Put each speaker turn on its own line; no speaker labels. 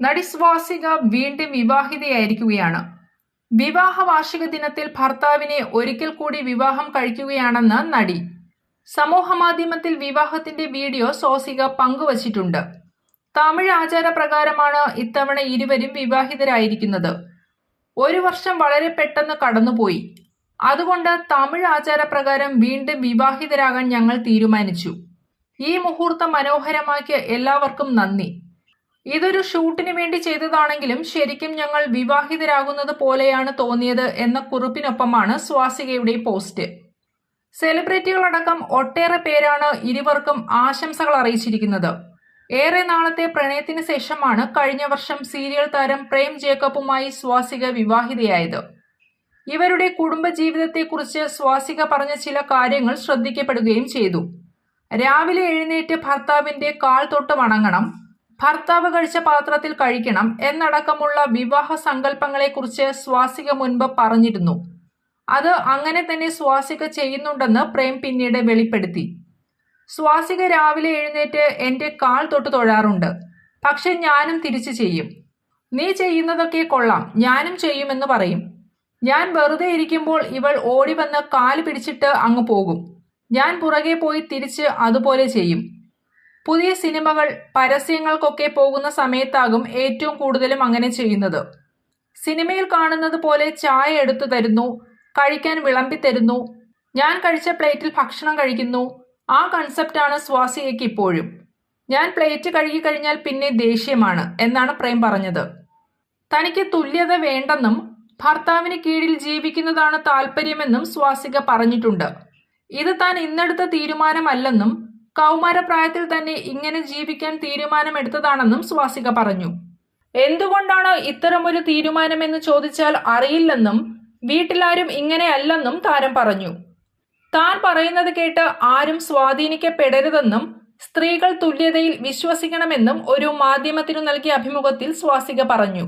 നടി സ്വാസിക വീണ്ടും വിവാഹിതയായിരിക്കുകയാണ്. വിവാഹ വാർഷിക ദിനത്തിൽ ഭർത്താവിനെ ഒരിക്കൽ കൂടി വിവാഹം കഴിക്കുകയാണെന്ന് നടി. സമൂഹമാധ്യമത്തിൽ വിവാഹത്തിന്റെ വീഡിയോ സ്വാസിക പങ്കുവച്ചിട്ടുണ്ട്. തമിഴ് ആചാരപ്രകാരമാണ് ഇത്തവണ ഇരുവരും വിവാഹിതരായിരിക്കുന്നത്. ഒരു വർഷം വളരെ പെട്ടെന്ന് കടന്നുപോയി. അതുകൊണ്ട് തമിഴ് ആചാരപ്രകാരം വീണ്ടും വിവാഹിതരാകാൻ ഞങ്ങൾ തീരുമാനിച്ചു. ഈ മുഹൂർത്തം മനോഹരമാക്കിയ എല്ലാവർക്കും നന്ദി. ഇതൊരു ഷൂട്ടിന് വേണ്ടി ചെയ്തതാണെങ്കിലും ശരിക്കും ഞങ്ങൾ വിവാഹിതരാകുന്നത് പോലെയാണ് തോന്നിയത് എന്ന കുറിപ്പിനൊപ്പമാണ് സ്വാസികയുടെ പോസ്റ്റ്. സെലിബ്രിറ്റികളടക്കം ഒട്ടേറെ പേരാണ് ഇരുവർക്കും ആശംസകൾ അറിയിച്ചിരിക്കുന്നത്. ഏറെ നാളത്തെ പ്രണയത്തിന് ശേഷമാണ് കഴിഞ്ഞ വർഷം സീരിയൽ താരം പ്രേം ജേക്കബുമായി സ്വാസിക വിവാഹിതയായത്. ഇവരുടെ കുടുംബജീവിതത്തെക്കുറിച്ച് സ്വാസിക പറഞ്ഞ ചില കാര്യങ്ങൾ ശ്രദ്ധിക്കപ്പെടുകയും ചെയ്തു. രാവിലെ എഴുന്നേറ്റ് ഭർത്താവിന്റെ കാൽ തൊട്ട് വണങ്ങണം ഭർത്താവ് കഴിച്ച പാത്രത്തിൽ കഴിക്കണം എന്നടക്കമുള്ള വിവാഹ സങ്കല്പങ്ങളെക്കുറിച്ച് സ്വാസിക മുൻപ് പറഞ്ഞിരുന്നു. അത് അങ്ങനെ തന്നെ സ്വാസിക ചെയ്യുന്നുണ്ടെന്ന് പ്രേം പിന്നീട് വെളിപ്പെടുത്തി. സ്വാസിക രാവിലെ എഴുന്നേറ്റ് എന്റെ കാൽ തൊട്ട് തൊഴാറുണ്ട്. പക്ഷെ ഞാനും തിരിച്ചു ചെയ്യും. നീ ചെയ്യുന്നതൊക്കെ കൊള്ളാം. ഞാനും ചെയ്യുമെന്ന് പറയും. ഞാൻ വെറുതെ ഇരിക്കുമ്പോൾ ഇവൾ ഓടി വന്ന് കാൽ പിടിച്ചിട്ട് അങ്ങ് പോകും. ഞാൻ പുറകെ പോയി തിരിച്ച് അതുപോലെ ചെയ്യും. പുതിയ സിനിമകൾ പരസ്യങ്ങൾക്കൊക്കെ പോകുന്ന സമയത്താകും ഏറ്റവും കൂടുതലും അങ്ങനെ ചെയ്യുന്നത്. സിനിമയിൽ കാണുന്നത് പോലെ ചായ എടുത്തു തരുന്നു കഴിക്കാൻ വിളമ്പി തരുന്നു ഞാൻ കഴിച്ച പ്ലേറ്റിൽ ഭക്ഷണം കഴിക്കുന്നു ആ കൺസെപ്റ്റാണ് സ്വാസികയ്ക്ക് ഇപ്പോഴും. ഞാൻ പ്ലേറ്റ് കഴുകി കഴിഞ്ഞാൽ പിന്നെ ദേഷ്യമാണ് എന്നാണ് പ്രേം പറഞ്ഞത്. തനിക്ക് തുല്യത വേണ്ടെന്നും ഭർത്താവിന് കീഴിൽ ജീവിക്കുന്നതാണ് താല്പര്യമെന്നും സ്വാസിക പറഞ്ഞിട്ടുണ്ട്. ഇത് താൻ ഇന്നെടുത്ത തീരുമാനമല്ലെന്നും കൗമാരപ്രായത്തിൽ തന്നെ ഇങ്ങനെ ജീവിക്കാൻ തീരുമാനമെടുത്തതാണെന്നും സ്വാസിക പറഞ്ഞു. എന്തുകൊണ്ടാണ് ഇത്തരമൊരു തീരുമാനമെന്ന് ചോദിച്ചാൽ അറിയില്ലെന്നും വീട്ടിലാരും ഇങ്ങനെയല്ലെന്നും താരം പറഞ്ഞു. താൻ പറയുന്നത് കേട്ട് ആരും സ്വാധീനിക്കപ്പെടരുതെന്നും സ്ത്രീകൾ തുല്യതയിൽ വിശ്വസിക്കണമെന്നും ഒരു മാധ്യമത്തിനു നൽകിയ അഭിമുഖത്തിൽ സ്വാസിക പറഞ്ഞു.